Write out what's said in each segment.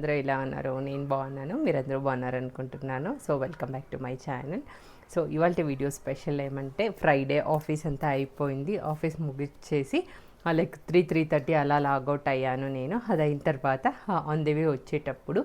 అందరూ ఇలా ఉన్నారు నేను బాగున్నాను మీరందరూ బాగున్నారు అనుకుంటున్నాను so welcome back to my channel so ఇవాళ వీడియో స్పెషల్ ఏమంటే ఫ్రైడే ఆఫీస్ అంతా అయిపోయింది. ఆఫీస్ ముగిచ్చేసి లైక్ త్రీ త్రీ థర్టీ అలా లాగౌట్ అయ్యాను నేను. అది అయిన తర్వాత ఆన్ ది వే వచ్చేటప్పుడు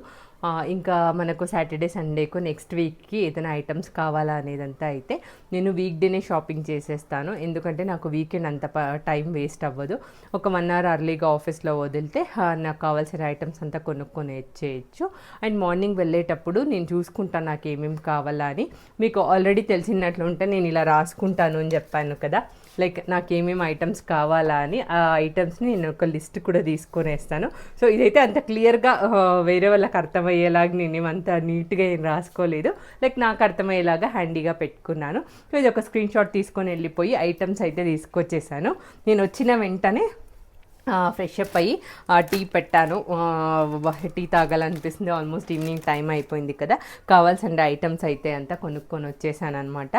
ఇంకా మనకు సాటర్డే సండేకు నెక్స్ట్ వీక్కి ఏదైనా ఐటమ్స్ కావాలా అనేదంతా అయితే నేను వీక్ డేనే షాపింగ్ చేసేస్తాను. ఎందుకంటే నాకు వీకెండ్ అంత టైం వేస్ట్ అవ్వదు. ఒక వన్ అవర్ అర్లీగా ఆఫీస్లో వదిలితే నాకు కావాల్సిన ఐటమ్స్ అంతా కొనుక్కొని వచ్చేయచ్చు. అండ్ మార్నింగ్ వెళ్ళేటప్పుడు నేను చూసుకుంటాను నాకు ఏమేమి కావాలా అని. మీకు ఆల్రెడీ తెలిసినట్లు ఉంటే నేను ఇలా రాసుకుంటాను అని చెప్పాను కదా. లైక్ నాకు ఏమేమి ఐటమ్స్ కావాలా అని ఆ ఐటమ్స్ని నేను ఒక లిస్ట్ కూడా తీసుకునేస్తాను. సో ఇదైతే అంత క్లియర్గా వేరే వాళ్ళకి అర్థమయ్యేలాగా నేను అంత నీట్గా ఏం రాసుకోలేదు. లైక్ నాకు అర్థమయ్యేలాగా హ్యాండీగా పెట్టుకున్నాను. సో ఇది ఒక స్క్రీన్ షాట్ తీసుకొని వెళ్ళిపోయి ఐటమ్స్ అయితే తీసుకొచ్చేసాను. నేను వచ్చిన వెంటనే ఫ్రెష్ అప్ అయ్యి టీ పెట్టాను. టీ తాగాలనిపిస్తుంది. ఆల్మోస్ట్ ఈవినింగ్ టైం అయిపోయింది కదా. కావాల్సిన ఐటమ్స్ అయితే అంతా కొనుక్కొని వచ్చేసాను అనమాట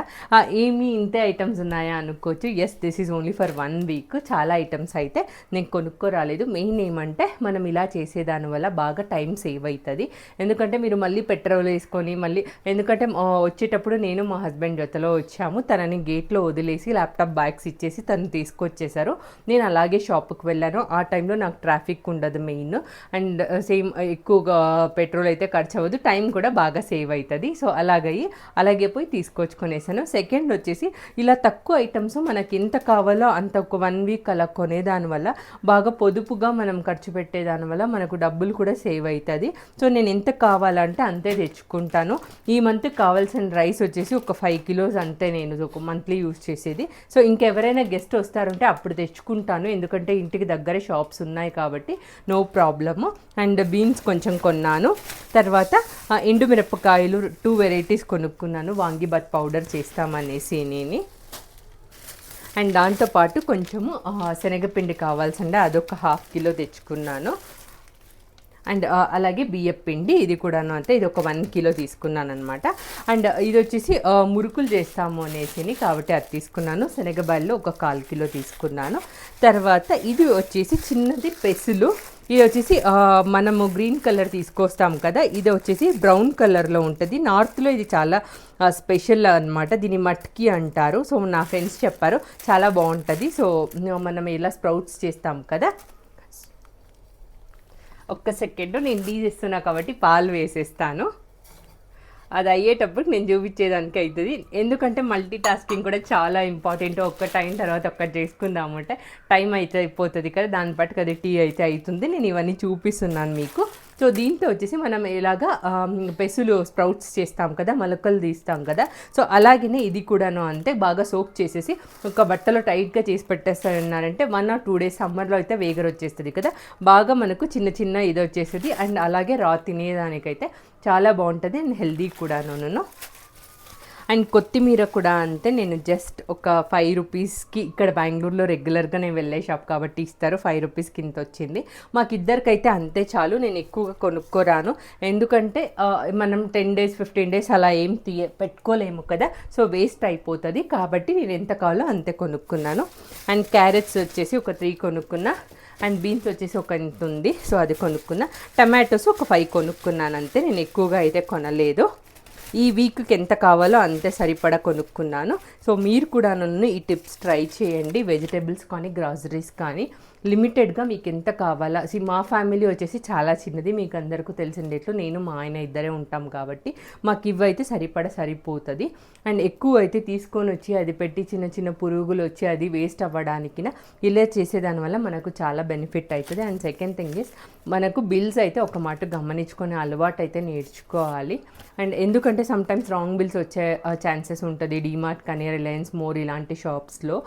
ఏమి ఇంతే ఐటమ్స్ ఉన్నాయా అనుకోవచ్చు. Yes this is only for one week చాలా ఐటమ్స్ అయితే నేను కొనుక్కోరాలేదు. మెయిన్ ఏమంటే మనం ఇలా చేసేదాని వల్ల బాగా టైం సేవ్ అవుతుంది ఎందుకంటే మీరు మళ్ళీ పెట్రోల్ వేసుకొని మళ్ళీ ఎందుకంటే వచ్చేటప్పుడు నేను మా హస్బెండ్ జతలో వచ్చాము. తనని గేట్లో వదిలేసి ల్యాప్టాప్ బ్యాగ్స్ ఇచ్చేసి తను తీసుకొచ్చేసారు. నేను అలాగే షాప్కి వెళ్ళాను. ఆ టైంలో నాకు ట్రాఫిక్ ఉండదు మెయిన్ అండ్ సేమ్ ఎక్కువగా పెట్రోల్ అయితే ఖర్చు అవ్వదు టైం కూడా బాగా సేవ్ అవుతుంది సో అలాగయి అలాగే పోయి తీసుకొచ్చుకొనేసాను. సెకండ్ వచ్చేసి ఇలా తక్కువ ఐటమ్స్ మనకి ఎంత కావాలో అంత ఒక వన్ వీక్ అలా కొనేదాని వల్ల బాగా పొదుపుగా మనం ఖర్చు పెట్టేదాని వల్ల మనకు డబ్బులు కూడా సేవ్ అవుతుంది సో నేను ఎంత కావాలంటే అంతే తెచ్చుకుంటాను. ఈ మంత్ కావాల్సిన రైస్ వచ్చేసి ఒక ఫైవ్ కిలోస్ అంతే నేను ఒక మంత్లీ యూస్ చేసేది. సో ఇంకెవరైనా గెస్ట్ వస్తారంటే అప్పుడు తెచ్చుకుంటాను. ఎందుకంటే ఇంటికి దగ్గర షాప్స్ ఉన్నాయి కాబట్టి నో ప్రాబ్లము. అండ్ బీన్స్ కొంచెం కొన్నాను. తర్వాత ఎండుమిరపకాయలు టూ వెరైటీస్ కొనుక్కున్నాను. వాంగిబాత్ పౌడర్ చేస్తామనేసి నేను. అండ్ దాంతోపాటు కొంచెము శనగపిండి కావాల్సిండే అదొక హాఫ్ కిలో తెచ్చుకున్నాను. అండ్ అలాగే బియ్యం పిండి ఇది కూడాను అంతే. ఇది ఒక వన్ కిలో తీసుకున్నాను అనమాట అండ్ ఇది వచ్చేసి మురుకులు చేస్తాము అనేసి కాబట్టి అది తీసుకున్నాను. శనగబాయలు ఒక కాల్ కిలో తీసుకున్నాను. తర్వాత ఇది వచ్చేసి చిన్నది పెసులు. ఇది వచ్చేసి మనము గ్రీన్ కలర్ తీసుకొస్తాం కదా ఇది వచ్చేసి బ్రౌన్ కలర్లో ఉంటుంది. నార్త్లో ఇది చాలా స్పెషల్ అనమాట దీన్ని మట్కి అంటారు. సో నా ఫ్రెండ్స్ చెప్పారు చాలా బాగుంటుంది. సో మనం ఇలా స్ప్రౌట్స్ చేస్తాం కదా ఒక్క సెకండ్ నేను తీసేస్తున్నా కాబట్టి పాలు వేసేస్తాను. అది అయ్యేటప్పుడు నేను చూపించేదానికి అవుతుంది ఎందుకంటే మల్టీ టాస్కింగ్ కూడా చాలా ఇంపార్టెంట్ ఒక్క టైం తర్వాత ఒక్కటి చేసుకుందామంటే టైం అయితే అయిపోతుంది కదా. దాన్ని బట్టి అది టీ అయితే అవుతుంది. నేను ఇవన్నీ చూపిస్తున్నాను మీకు. సో దీంతో వచ్చేసి మనం ఇలాగా పెసులు స్ప్రౌట్స్ చేస్తాం కదా మొలకలు తీస్తాం కదా. సో అలాగనే ఇది కూడాను అంతే బాగా సోక్ చేసేసి ఒక బట్టలో టైట్గా చేసి పెట్టేస్తారన్నారంటే వన్ ఆర్ టూ డేస్ సమ్మర్లో అయితే వేగర్ వచ్చేస్తుంది కదా. బాగా మనకు చిన్న చిన్న ఇది వచ్చేస్తుంది. అండ్ అలాగే రా తినేదానికైతే చాలా బాగుంటుంది అండ్ హెల్దీ కూడాను. అండ్ కొత్తిమీర కూడా అంతే నేను జస్ట్ ఒక ఫైవ్ రూపీస్కి ఇక్కడ బెంగళూరులో రెగ్యులర్గా నేను వెళ్ళే షాప్ కాబట్టి ఇస్తారు. ఫైవ్ రూపీస్కి ఇంత వచ్చింది. మాకు ఇద్దరికైతే అంతే చాలు. నేను ఎక్కువగా కొనుక్కోరాను. ఎందుకంటే మనం టెన్ డేస్ ఫిఫ్టీన్ డేస్ అలా ఏం తీయ పెట్టుకోలేము కదా. సో వేస్ట్ అయిపోతుంది. కాబట్టి నేను ఎంత కావాలో అంతే కొనుక్కున్నాను. అండ్ క్యారెట్స్ వచ్చేసి ఒక త్రీ కొనుక్కున్నా. అండ్ బీన్స్ వచ్చేసి ఒక ఇంత ఉంది? సో అది కొనుక్కున్నా. టమాటోస్ ఒక ఫైవ్ కొనుక్కున్నాను అంతే. నేను ఎక్కువగా అయితే కొనలేదు. ఈ వీక్కి ఎంత కావాలో అంతే సరిపడా కొనుక్కున్నాను. సో మీరు కూడా నన్ను ఈ టిప్స్ ట్రై చేయండి. వెజిటేబుల్స్ కానీ గ్రాసరీస్ కానీ. లిమిటెడ్గా మీకు ఎంత కావాలా? సి మా ఫ్యామిలీ వచ్చేసి చాలా చిన్నది మీకు అందరికీ తెలిసిండేట్లు నేను మా ఆయన ఇద్దరే ఉంటాం కాబట్టి మాకు ఇవైతే సరిపడా సరిపోతుంది. అండ్ ఎక్కువ అయితే తీసుకొని వచ్చి అది పెట్టి చిన్న చిన్న పురుగులు వచ్చి అది వేస్ట్ అవ్వడానికి ఇలా చేసేదాని వల్ల మనకు చాలా బెనిఫిట్ అవుతుంది అండ్ సెకండ్ థింగ్ ఇస్ మనకు బిల్స్ అయితే ఒక మాట గమనించుకునే అలవాటు అయితే నేర్చుకోవాలి. అండ్ ఎందుకంటే సమ్టైమ్స్ రాంగ్ బిల్స్ వచ్చే ఛాన్సెస్ ఉంటుంది. డిమార్ట్ కానీ రిలయన్స్ మోర్ ఇలాంటి షాప్స్లో.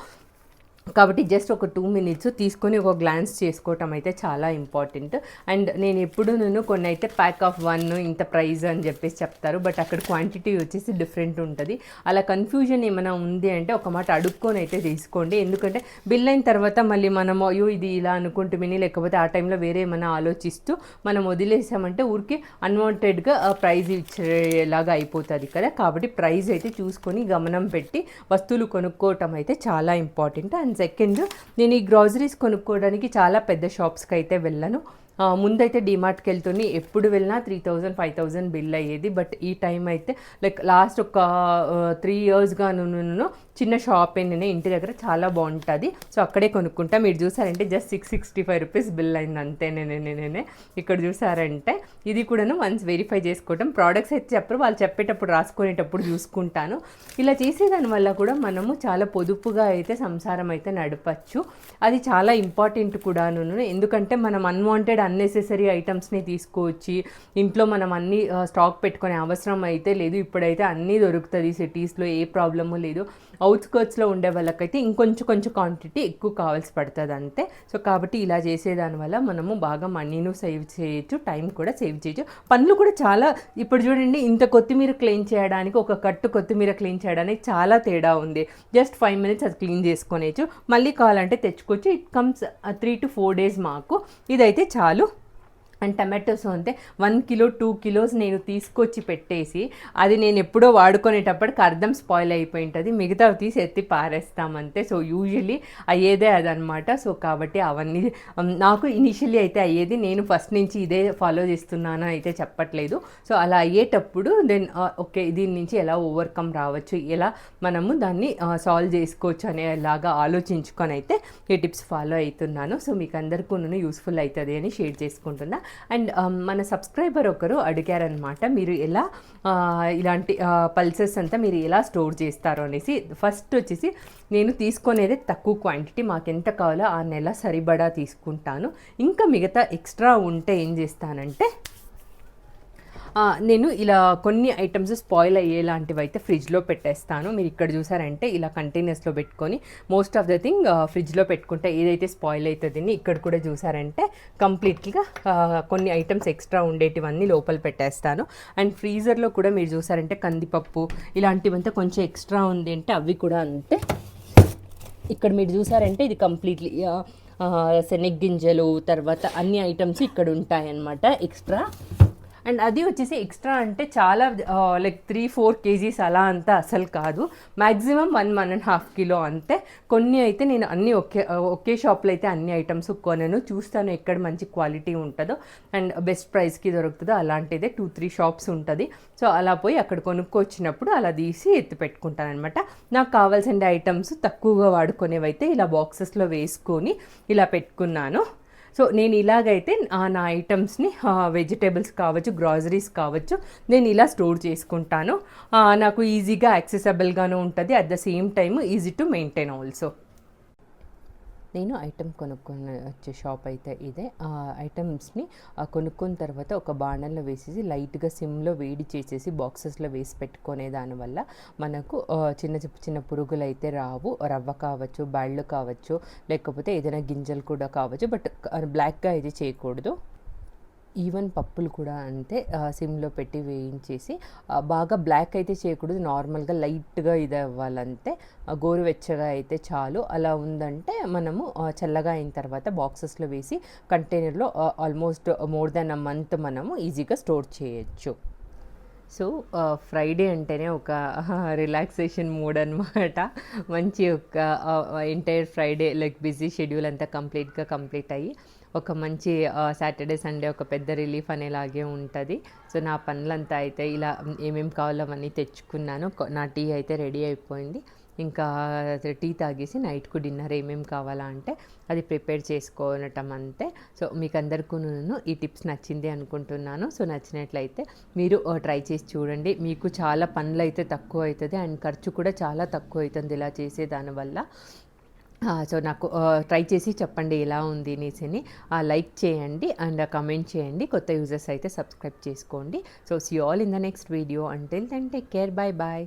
కాబట్టి జస్ట్ ఒక టూ మినిట్స్ తీసుకొని ఒక గ్లాన్స్ చేసుకోవటం అయితే చాలా ఇంపార్టెంట్. అండ్ నేను ఎప్పుడు నేను కొన్ని అయితే ప్యాక్ ఆఫ్ వన్ ఇంత ప్రైజ్ అని చెప్పేసి చెప్తారు బట్ అక్కడ క్వాంటిటీ వచ్చేసి డిఫరెంట్ ఉంటుంది. అలా కన్ఫ్యూజన్ ఏమైనా ఉంది అంటే ఒక మాట అడుక్కొని అయితే తీసుకోండి. ఎందుకంటే బిల్ అయిన తర్వాత మళ్ళీ మనం అయ్యో ఇది ఇలా అనుకుంటుమని లేకపోతే ఆ టైంలో వేరే ఏమైనా ఆలోచిస్తూ మనం వదిలేసామంటే ఊరికి అన్వాంటెడ్గా ప్రైజ్ ఇచ్చేలాగా అయిపోతుంది కదా. కాబట్టి ప్రైజ్ అయితే చూసుకొని గమనం పెట్టి వస్తువులు కొనుక్కోవటం అయితే చాలా ఇంపార్టెంట్. And second. నేను ఈ గ్రాసరీస్ కొనుక్కోవడానికి చాలా పెద్ద షాప్స్కి అయితే వెళ్ళను. ముందైతే డిమార్ట్కి వెళ్తుంది ఎప్పుడు వెళ్ళినా three thousand five thousand bill అయ్యేది. బట్ ఈ టైం అయితే లైక్ లాస్ట్ ఒక త్రీ ఇయర్స్గాను చిన్న షాప్ నేను ఇంటి దగ్గర చాలా బాగుంటుంది. సో అక్కడే కొనుక్కుంటా. మీరు చూసారంటే just six sixty five rupees bill అయింది. అంతే నేనే నేనే ఇక్కడ చూసారంటే ఇది కూడాను వన్స్ వెరిఫై చేసుకోవటం. ప్రోడక్ట్స్ అయితే చెప్పరు. వాళ్ళు చెప్పేటప్పుడు రాసుకునేటప్పుడు చూసుకుంటాను. ఇలా చేసేదాని వల్ల కూడా మనము చాలా పొదుపుగా అయితే సంసారం అయితే నడపచ్చు. అది చాలా ఇంపార్టెంట్ కూడాను. ఎందుకంటే మనం అన్వాంటెడ్ అన్నెసెసరీ ఐటమ్స్ని తీసుకొచ్చి ఇంట్లో మనం అన్ని స్టాక్ పెట్టుకునే అవసరం అయితే లేదు. ఇప్పుడైతే అన్నీ దొరుకుతుంది సిటీస్లో ఏ ప్రాబ్లము లేదు. అవుట్స్కర్ట్స్లో ఉండే వాళ్ళకైతే ఇంకొంచెం కొంచెం క్వాంటిటీ ఎక్కువ కావాల్సి పడుతుంది అంతే. సో కాబట్టి ఇలా చేసేదాని వల్ల మనము బాగా మనీను సేవ్ చేయొచ్చు టైం కూడా సేవ్ చేయొచ్చు. పనులు కూడా చాలా ఇప్పుడు చూడండి ఇంత కొత్తిమీర క్లీన్ చేయడానికి ఒక కట్టు కొత్తిమీర క్లీన్ చేయడానికి చాలా తేడా ఉంది. జస్ట్ ఫైవ్ మినిట్స్ అది క్లీన్ చేసుకొనేచ్చు మళ్ళీ కావాలంటే తెచ్చుకోవచ్చు. It comes three to four days మాకు. ఇదైతే చాలు. అండ్ టమాటోస్ అంతే. వన్ కిలో టూ కిలోస్ నేను తీసుకొచ్చి పెట్టేసి అది నేను ఎప్పుడో వాడుకునేటప్పటికి అర్థం స్పాయిల్ అయిపోయి ఉంటుంది మిగతావి తీసి ఎత్తి పారేస్తామంతే సో యూజువలీ అయ్యేదే అదనమాట సో కాబట్టి అవన్నీ నాకు ఇనిషియల్లీ అయితే అయ్యేది. నేను ఫస్ట్ నుంచి ఇదే ఫాలో చేస్తున్నాను అయితే చెప్పట్లేదు. సో అలా అయ్యేటప్పుడు దెన్ ఓకే దీని నుంచి ఎలా ఓవర్కమ్ రావచ్చు? ఎలా మనము దాన్ని సాల్వ్ చేసుకోవచ్చు అనేలాగా ఆలోచించుకొని అయితే ఈ టిప్స్ ఫాలో అవుతున్నాను. సో మీకు అందరికీ యూస్ఫుల్ అవుతుంది అని షేర్ చేసుకుంటున్నా. అండ్ um, మన సబ్స్క్రైబర్ ఒకరు అడిగారనమాట మీరు ఎలా ఇలాంటి పల్సెస్ అంతా మీరు ఎలా స్టోర్ చేస్తారు అనేసి. ఫస్ట్ వచ్చేసి నేను తీసుకునేది తక్కువ క్వాంటిటీ మాకు ఎంత కావాలో ఆ నెల సరిపడా తీసుకుంటాను. ఇంకా మిగతా ఎక్స్ట్రా ఉంటే ఏం చేస్తానంటే నేను ఇలా కొన్ని ఐటమ్స్ స్పాయిల్ అయ్యేలాంటివి అయితే ఫ్రిడ్జ్లో పెట్టేస్తాను. మీరు ఇక్కడ చూసారంటే ఇలా కంటైనర్స్లో పెట్టుకొని మోస్ట్ ఆఫ్ ద థింగ్ ఫ్రిడ్జ్లో పెట్టుకుంటే ఏదైతే స్పాయిల్ అవుతుందని ఇక్కడ కూడా చూసారంటే కంప్లీట్గా కొన్ని ఐటమ్స్ ఎక్స్ట్రా ఉండేటివన్నీ లోపల పెట్టేస్తాను. అండ్ ఫ్రీజర్లో కూడా మీరు చూసారంటే కందిపప్పు ఇలాంటివంతా కొంచెం ఎక్స్ట్రా ఉంది అంటే అవి కూడా అంతే. ఇక్కడ మీరు చూసారంటే ఇది కంప్లీట్లీ శనగ్గింజలు తర్వాత అన్ని ఐటమ్స్ ఇక్కడ ఉంటాయన్నమాట. ఎక్స్ట్రా అండ్ అది వచ్చేసి ఎక్స్ట్రా అంటే చాలా లైక్ త్రీ ఫోర్ కేజీస్ అలా అంతా అసలు కాదు. Maximum one one and half kilo అంతే. కొన్ని అయితే నేను అన్ని ఒకే ఒకే షాప్లో అయితే అన్ని ఐటమ్స్ కొనను. చూస్తాను ఎక్కడ మంచి క్వాలిటీ ఉంటుందో అండ్ బెస్ట్ ప్రైస్కి దొరుకుతుందో అలాంటిదే టూ త్రీ షాప్స్ ఉంటుంది. సో అలా పోయి అక్కడ కొనుక్కొచ్చినప్పుడు అలా తీసి ఎత్తి పెట్టుకుంటాను అనమాట నాకు కావాల్సిన ఐటమ్స్ తక్కువగా వాడుకునేవైతే ఇలా బాక్సెస్లో వేసుకొని ఇలా పెట్టుకున్నాను. సో నేను ఇలాగైతే నా ఐటమ్స్ని వెజిటేబుల్స్ కావచ్చు గ్రాసరీస్ కావచ్చు నేను ఇలా స్టోర్ చేసుకుంటాను. నాకు ఈజీగా యాక్సెసబుల్గాను ఉంటుంది. At the same time easy to maintain also నేను ఐటెం కొనుక్కొని వచ్చే షాప్ అయితే ఇదే. ఆ ఐటమ్స్ని కొనుక్కున్న తర్వాత ఒక బాణల్లో వేసేసి లైట్గా సిమ్లో వేడి చేసేసి బాక్సెస్లో వేసి పెట్టుకునే దానివల్ల మనకు చిన్న చిన్న చిన్న పురుగులు అయితే రావు. రవ్వ కావచ్చు బళ్ళు కావచ్చు లేకపోతే ఏదైనా గింజలు కూడా కావచ్చు. బట్ బ్లాక్గా అయితే చేయకూడదు. ఈవెన్ పప్పులు కూడా అంతే సిమ్లో పెట్టి వేయించేసి బాగా బ్లాక్ అయితే చేయకూడదు. నార్మల్గా లైట్గా ఇది అవ్వాలంతే గోరువెచ్చగా అయితే చాలు. అలా ఉందంటే మనము చల్లగా అయిన తర్వాత బాక్సెస్లో వేసి కంటైనర్లో almost more than a month మనము ఈజీగా స్టోర్ చేయొచ్చు. సో ఫ్రైడే అంటేనే ఒక రిలాక్సేషన్ మూడ్ అనమాట మంచి ఒక entire Friday like busy schedule అంతా కంప్లీట్గా కంప్లీట్ అయ్యి ఒక మంచి సాటర్డే సండే ఒక పెద్ద రిలీఫ్ అనేలాగే ఉంటుంది. సో నా పనులంతా అయితే ఇలా ఏమేమి కావాలో అవన్నీ తెచ్చుకున్నాను. నా టీ అయితే రెడీ అయిపోయింది. ఇంకా టీ తాగేసి నైట్కు డిన్నర్ ఏమేమి కావాలా అంటే అది ప్రిపేర్ చేసుకోవటం అంతే. సో మీకు అందరికీ నేను ఈ టిప్స్ నచ్చింది అనుకుంటున్నాను. సో నచ్చినట్లయితే మీరు ట్రై చేసి చూడండి. మీకు చాలా పనులు అయితే తక్కువ అవుతుంది అండ్ ఖర్చు కూడా చాలా తక్కువ అవుతుంది ఇలా చేసే దానివల్ల సో నాకు ట్రై చేసి చెప్పండి ఎలా ఉంది అనేసి లైక్ చేయండి అండ్ కమెంట్ చేయండి. కొత్త యూజర్స్ అయితే సబ్స్క్రైబ్ చేసుకోండి. So see all in the next video until then take care bye bye